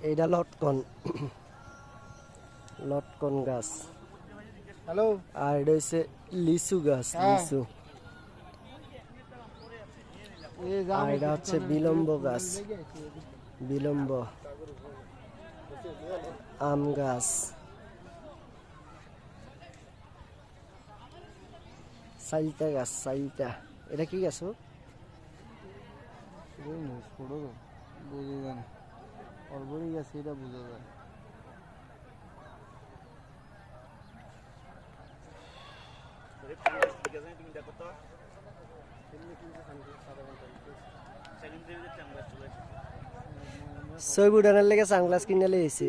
এইটা লটকন। লটকন গাছ। হ্যালো? আর এটা হচ্ছে লিচু গাছ হ্যাঁ। লিচু। আর এটা হচ্ছে বিলম্ব গাছ। বিলম্ব। আম গাছ। সাইতা গাছ সাইতা। এটা কি গাছ ও? না গেছে এটা বোঝা যায়। ছবি উঠানোর লেগে সানগ্লাস কিনে লিয়েছি